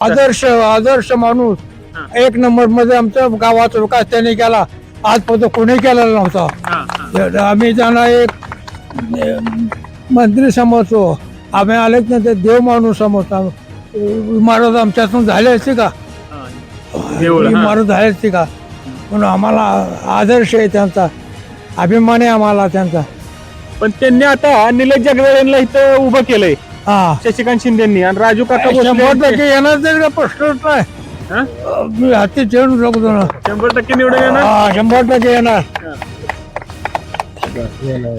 आदर्श आदर्श माणूस. एक नंबरमध्ये आमच्या गावाचा विकास त्याने केला. आजपर्यंत कोणी केलेला नव्हता. आम्ही त्यांना एक मंत्री समजतो. आम्ही आलेच नाही ते देव माणूस समजतो. इमारत आमच्यातून झाली असती का. इमारत झाली असती का? म्हणून आम्हाला आदर्श आहे त्यांचा. अभिमान आहे आम्हाला त्यांचा. पण त्यांनी आता निलेश जगदाळे यांना इथं उभं केलंय. हा. शशिकांत शिंदेनी. आणि राजू काका शंभर भोसले टक्के येणार तरी का? प्रश्नच नाही हा? मी हाती ठेवून शकतो ना. शंभर टक्के निवडून येणार? हा शंभर टक्के येणार. हा.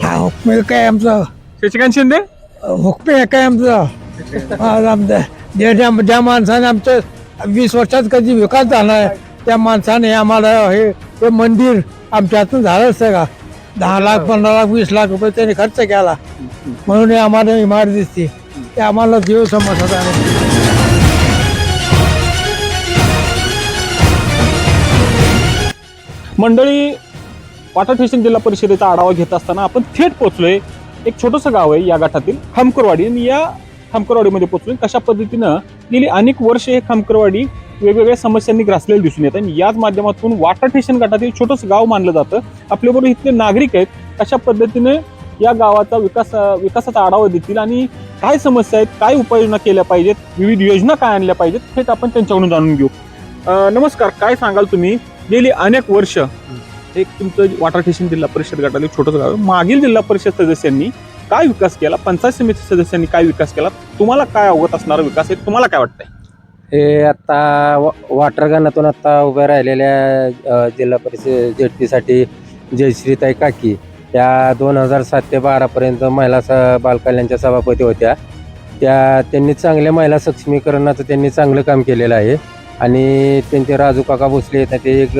हा हुकमी काय आमचा? शशिकांत शिंदे? हुकमी आहे काय आमचा? आज आमच्या ज्या ज्या- ज्या माणसाने आमचं वीस वर्षात कधी विकास झाला आहे त्या माणसाने आम्हाला हे हे मंदिर आमच्या हातून झालं असतं का? दहा लाख पंधरा लाख वीस लाख रुपये त्यांनी खर्च केला. म्हणून हे आम्हाला इमारत दिसते. ते आम्हाला देव समजत आहे. मंडळी वाटा ठेशन जिल्हा परिषदेचा आढावा घेत असताना आपण थेट पोहोचलोय. एक छोटंसं गाव आहे या गटातील खामकरवाडी. आणि या खामकरवाडीमध्ये पोहोचलोय. कशा पद्धतीनं गेली अनेक वर्ष हे खामकरवाडी वेगवेगळ्या समस्यांनी ग्रासलेले दिसून येत आणि याच माध्यमातून वाटा ठेशन गटातील छोटंसं गाव मानलं जातं. आपल्याबरोबर इथले नागरिक आहेत. कशा पद्धतीने या गावाचा विकास विकासाचा आढावा देतील? आणि काय समस्या आहेत काय उपाययोजना केल्या पाहिजेत विविध योजना काय आणल्या पाहिजेत थेट आपण त्यांच्याकडून जाणून घेऊ. अं, नमस्कार काय सांगाल तुम्ही? गेली अनेक वर्ष एक तुमचं वाटा स्टेशन जिल्हा परिषद गटातील छोटंसं गाव आहे. मागील जिल्हा परिषद सदस्यांनी काय विकास केला? पंचायत समिती सदस्यांनी काय विकास केला? तुम्हाला काय अवगत असणारा विकास आहे? तुम्हाला काय वाटतंय? हे आता वा- वॉटर गनातून आता उभ्या राहिलेल्या अ, जिल्हा परिषद झेडपीसाठी जयश्रीताई काकी त्या दोन हजार सात ते बारापर्यंत महिला स बालकल्याणच्या सभापती होत्या. त्या त्यांनी चांगल्या महिला सक्षमीकरणाचं त्यांनी चांगलं काम केलेलं आहे. आणि त्यांचे राजू काका भोसले आहेत ना, ते एक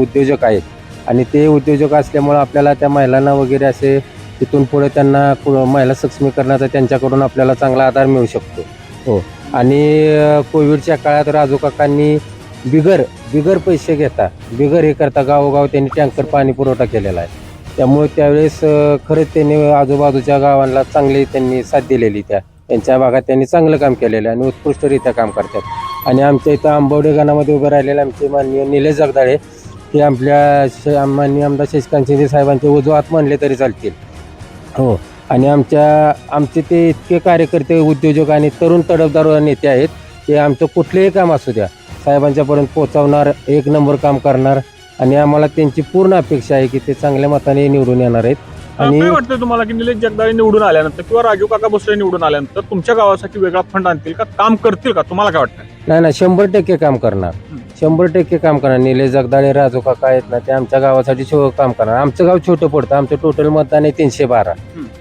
उद्योजक आहेत. आणि ते उद्योजक असल्यामुळं आपल्याला त्या महिलांना वगैरे असे तिथून पुढे त्यांना महिला सक्षमीकरणाचा त्यांच्याकडून आपल्याला चांगला आधार मिळू शकतो. हो. आणि कोविडच्या काळात राजू काकांनी बिगर बिगर पैसे घेता. बिगर हे करता गावोगाव त्यांनी टँकर पाणी पुरवठा केलेला आहे. त्यामुळे त्यावेळेस खरंच त्यांनी आजूबाजूच्या गावांना चांगली त्यांनी साथ दिलेली त्या. त्यांच्या भागात त्यांनी चांगलं काम केलेलं आहे आणि उत्कृष्टरित्या काम करतात. आणि आमच्या इथं आंबवडे गणामध्ये उभे राहिलेले आमचे माननीय निलेश जगदाळे हे आपल्या माननीय आमदार शशिकांत शिंदे साहेबांचे उजवात म्हणले मानले तरी चालतील. हो. आणि आमच्या आमचे ते इतके कार्यकर्ते उद्योजक आणि तरुण तडफदार नेते आहेत ते आमचं कुठलेही काम असू द्या साहेबांच्यापर्यंत पोहोचवणार एक नंबर काम करणार आणि आम्हाला त्यांची पूर्ण अपेक्षा आहे की ते चांगल्या मताने निवडून येणार आहेत. आणि आणि काय वाटतं तुम्हाला की निलेश जगदाळे निवडून आल्यानंतर किंवा राजू काका भोसले निवडून आल्यानंतर तुमच्या गावासाठी वेगळा फंड आणतील का? काम करतील का? तुम्हाला काय वाटतं नाही नाही शंभर टक्के काम करणार. शंभर टक्के काम करणार. निलेश जगदाळे राजू काका आहेत ना ते आमच्या गावासाठी शो काम करणार. आमचं गाव छोटं पडतं. आमचं टोटल मतदान आहे तीनशे बारा.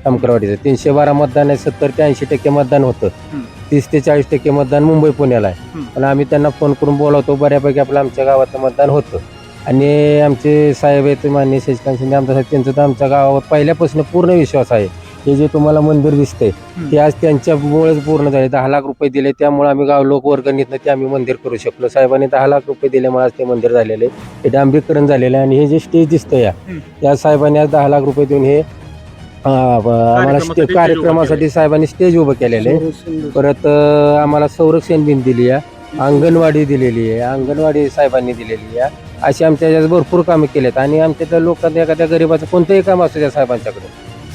कामकरवाडीचं तीनशे बारा मतदान आहे सत्तर ते ऐंशी टक्के मतदान होतं. तीस ते चाळीस टक्के मतदान मुंबई पुण्याला आहे. पण आम्ही त्यांना फोन करून बोलावतो. बऱ्यापैकी आपलं आमच्या गावाचं मतदान होतं. आणि आमचे साहेब आहेत माननीय शशिकांत शिंदे आमचा साहेब त्यांचा तर आमच्या गावावर पहिल्यापासून पूर्ण विश्वास आहे. हे जे तुम्हाला मंदिर दिसतंय. ते आज त्यांच्यामुळेच पूर्ण झाले. दहा लाख रुपये दिले त्यामुळे आम्ही गाव लोक वर्गणीतनं ते आम्ही मंदिर करू शकलो. साहेबांनी दहा लाख रुपये दिल्यामुळे आज ते मंदिर झालेले. हे डांबरीकरण झालेलं आहे आणि हे जे स्टेज दिसतं या हं. या साहेबांनी आज दहा लाख रुपये देऊन हे आम्हाला कार्यक्रमासाठी स्टे- कार्यक्रमासाठी साहेबांनी स्टेज उभं केलेलं आहे. परत आम्हाला संरक्षण बिन दिली आहे अंगणवाडी दिलेली आहे अंगणवाडी साहेबांनी दिलेली आहे. अशी आमच्या याच्यात भरपूर कामं केलेत. आणि आमच्या त्या लोकांना एखाद्या गरीबाचं कोणतंही काम असू द्या साहेबांच्याकडे.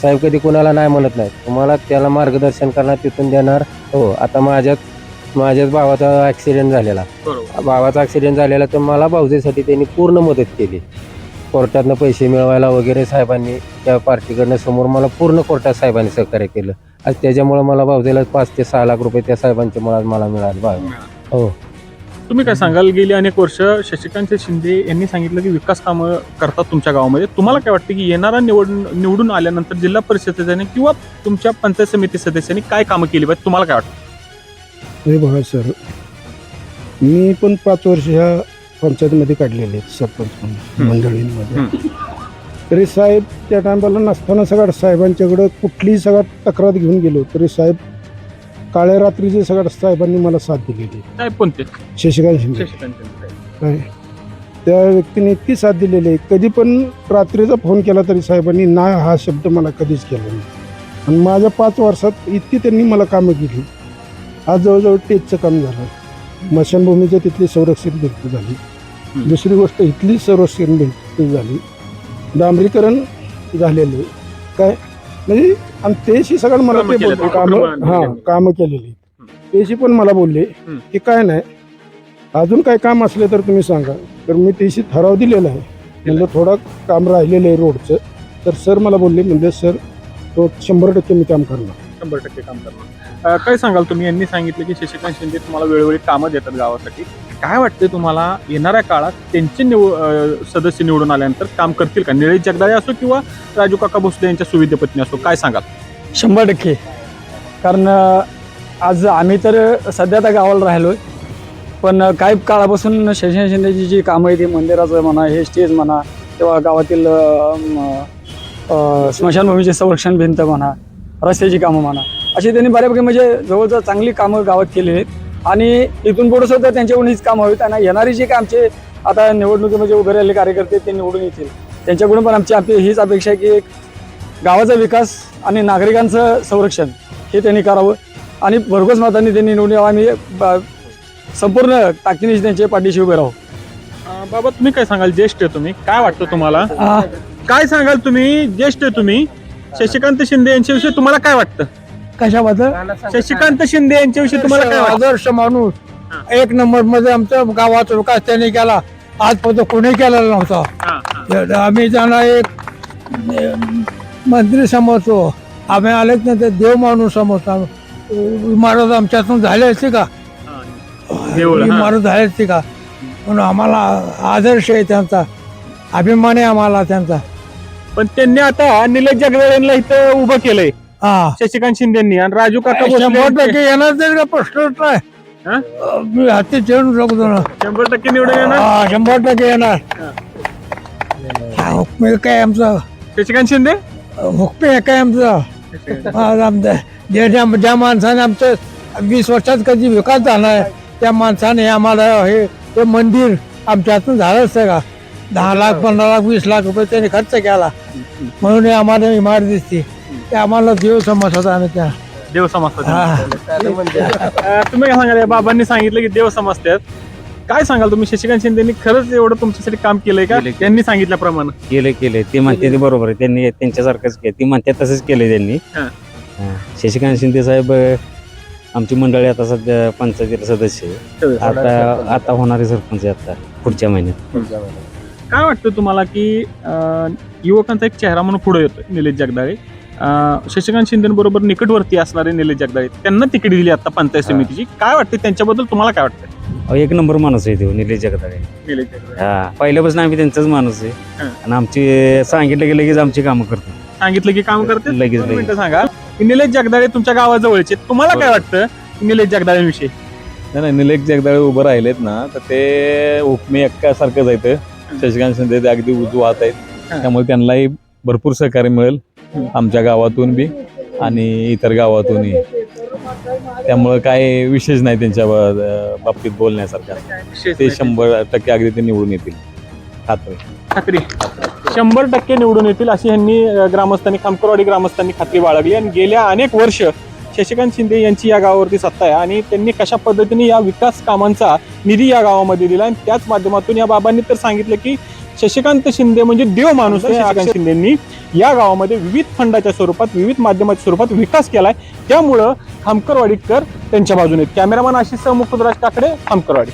साहेब कधी कोणाला नाही म्हणत नाही तुम्हाला त्याला मार्गदर्शन करणार तिथून देणार. हो आता माझ्यात माझ्याच भावाचा ॲक्सिडेंट झालेला. भावाचा ॲक्सिडेंट झालेला तर मला भाऊजेसाठी त्यांनी पूर्ण मदत केली. कोर्टातनं पैसे मिळवायला वगैरे साहेबांनी त्या पार्टीकडनं समोर मला पूर्ण कोर्टात साहेबांनी सहकार्य केलं. आज त्याच्यामुळे मला भाऊजेला पाच ते सहा लाख रुपये त्या साहेबांच्या मुळे आज मला मिळाले भाव हो. तुम्ही काय सांगाल? गेली अनेक वर्ष शशिकांत शिंदे यांनी सांगितलं की विकास कामं करतात तुमच्या गावामध्ये. तुम्हाला काय वाटतं की येणारा निवड निवडून आल्यानंतर जिल्हा परिषद सदस्याने किंवा तुमच्या पंचायत समिती सदस्यांनी काय कामं केली पाहिजे? तुम्हाला काय वाटतं? हे बघा सर मी पण पाच वर्ष ह्या पंचायतमध्ये काढलेले आहेत सरपंच मंडळींमध्ये. तरी साहेब त्या टायमाला नसताना सगळ्या साहेबांच्याकडं कुठलीही सगळ्यात तक्रार घेऊन गेलो तरी साहेब काळ्या रात्रीचे सगळ्या साहेबांनी मला साथ दिलेली. कोणते? शशिकांत शिंदे. शशिकांत शिंदे. काय? त्या व्यक्तीने इतकी साथ दिलेली आहे. कधी पण रात्रीचा फोन केला तरी साहेबांनी ना हा शब्द मला कधीच केला नाही. आणि माझ्या पाच वर्षात इतकी त्यांनी मला कामं केली. आज जवळजवळ टेजचं काम झालं. स्मशानभूमीच्या तिथली संरक्षण भिंत झाली. दुसरी गोष्ट इथली संरक्षण भिंत झाली. डांबरीकरण झालेले काय? म्हणजे आणि तेशी सगळं मला कामं ते केलेत, बोलले. काम हा. कामं केलेली. तेशी पण मला बोलले हम्म. की काय नाही अजून काय काम असले तर तुम्ही सांगा. तर मी तेशी ठराव दिलेला आहे. म्हणजे थोडं काम राहिलेलं आहे रोडचं. तर सर मला बोलले म्हणजे सर तो शंभर टक्के मी काम करणार. शंभर टक्के काम करणार. अं, काय सांगाल तुम्ही? यांनी सांगितलं की शशिकांत शिंदे तुम्हाला वेळोवेळी कामं देतात गावासाठी. काय वाटतंय तुम्हाला? येणाऱ्या काळात त्यांचे निव सदस्य निवडून आल्यानंतर काम करतील का? निळेश जगदाळे असो किंवा राजू काका भोसले यांच्या सुविधेपत्नी असो काय सांगाल? शंभर टक्के. कारण आज आम्ही तर सध्या त्या गावाला राहिलोय. पण काही काळापासून शशिकांत शिंदेची जी कामं आहे ती मंदिराचं म्हणा हे स्टेज म्हणा किंवा गावातील स्मशानभूमीचे संरक्षण भिंत म्हणा रस्त्याची कामं म्हणा अशी त्यांनी बऱ्यापैकी म्हणजे जवळजवळ चांगली कामं गावात केली आहेत. आणि इथून पुढे सुद्धा त्यांच्याकडून हीच कामं हवीत. आणि येणारी जे काय आमचे आता निवडणुकीमध्ये उभे राहिलेले कार्यकर्ते ते निवडून येतील. त्यांच्याकडून पण आमची आपली हीच अपेक्षा आहे की एक गावाचा विकास आणि नागरिकांचं संरक्षण हे त्यांनी करावं. आणि भरघोस मतांनी त्यांनी निवडून यावं. आम्ही संपूर्ण ताकदीने त्यांच्या पाठीशी उभे राहू. बाबा तुम्ही काय सांगाल? ज्येष्ठ आहे तुम्ही. काय वाटतं तुम्हाला? हा, काय सांगाल तुम्ही? ज्येष्ठ आहे तुम्ही. शशिकांत शिंदे यांच्याविषयी तुम्हाला काय वाटतं? कशाबद्दल? शशिकांत शिंदे यांच्याविषयी तुम्हाला काय वाटतं? आदर्श माणूस. एक नंबरमध्ये आमच्या गावाचा विकास त्यांनी केला. आजपर्यंत कोणी केलेला नव्हता. हा, हा. आम्ही त्यांना एक अं, मंत्री समजतो. आम्ही आलेच नाही तर देव माणूस समजतो. इमारत आमच्यातून झाली असती का? देऊळ, हा. इमारत झाली असती का? म्हणून आम्हाला आदर्श आहे त्यांचा. अभिमान आहे आम्हाला त्यांचा. पण त्यांनी आता निलेश जगदाळे यांना इथं उभं केलंय. हा शशिकांत शिंदेनी. आणि राजू काका शंभर भोसले टक्के येणार तरी का प्रश्नच नाही हा? अं, मी हाती ठेवून शकतो ना शंभर टक्के निवडून येणार? हा शंभर टक्के येणार. हा, हुकमी काय आमचा? शशिकांत शिंदे? हुकमी आहे काय आमचा? हा, आमचं जे ज्या ज्या माणसाने आमचं वीस वर्षात कधी विकास झाला आहे त्या माणसाने आम्हाला हे हे मंदिर आमच्या हातून झालं असतं का? दहा लाख पंधरा लाख वीस लाख रुपये त्यांनी खर्च केला. म्हणून हे आम्हाला इमारत दिसते. ते आम्हाला देव समज होता आम्ही त्या. देव समजतात अं, तुम्ही काय सांगाल या बाबांनी सांगितलं की देव समजतात. काय सांगाल तुम्ही? शशिकांत शिंदेनी खरंच एवढं तुमच्यासाठी काम केलंय का? केलंय. त्यांनी सांगितल्याप्रमाणे केले केले ते म्हणते ते बरोबर आहे. त्यांनी त्यांच्यासारखंच केलं ती म्हणते तसंच केले त्यांनी. हा. हा. शशिकांत शिंदे साहेब अ, आमची मंडळी आता सध्या पंचायतीला सदस्य आहे. आता आता होणारे सरपंच आहे आता पुढच्या महिन्यात. काय वाटतं तुम्हाला की अं, युवकांचा एक चेहरा म्हणून पुढे येतोय निलेश जगदाळे? शशिकांत शिंदेबरोबर निकटवर्ती असणारे निलेश जगदाळे त्यांना तिकीट दिली आता पंचायत समितीची. काय वाटतं त्यांच्याबद्दल तुम्हाला काय वाटतं अहो, एक नंबर माणूस आहे तो निलेश जगदाळे. निलेश जगदाळे. हा पहिल्यापासून आम्ही त्यांचाच माणूस आहे. हा. आणि आमची सांगितलं की लगेच आमची कामं करतो सांगितलं की काम करते लगेच दोन लगेच. मिनिटं सांगा. की निलेश जगदाळे तुमच्या गावाजवळचे आहेत. तुम्हाला काय वाटतं निलेश जगदाळेविषयी? नाही नाही निलेश जगदाळे उभं राहिलेत ना तर ते हुकमी एक्कासारखंच आहेत. शशिकांत शिंदे ते अगदी उजू हात आहेत. हा. त्यामुळे त्यांनाही भरपूर सहकार्य मिळेल. आमच्या गावातून बी आणि इतर गावातूनही. त्यामुळं काय विशेष नाही त्यांच्या बा- बाबतीत बोलण्यासारखा. ते. शंभर टक्के अगदी ते निवडून येतील. खात्री. खात्री. शंभर टक्के निवडून येतील अशी ह्यांनी अं, ग्रामस्थांनी खामकरवाडी ग्रामस्थांनी खात्री बाळगली आणि गेल्या अनेक वर्ष शशिकांत शिंदे यांची या गावावरती सत्ता आहे आणि त्यांनी कशा पद्धतीने या विकास कामांचा निधी या गावामध्ये दिला आणि त्याच माध्यमातून या बाबांनी तर सांगितलं की शशिकांत शिंदे म्हणजे देव माणूस आहे शशिकांत शिंदेंनी. या गावामध्ये विविध फंडाच्या स्वरूपात विविध माध्यमाच्या स्वरूपात विकास केलाय. त्यामुळं खामकरवाडीकर त्यांच्या बाजूने आहेत. कॅमेरामॅन आशिष मुकुंदराज काकडे खामकरवाडी.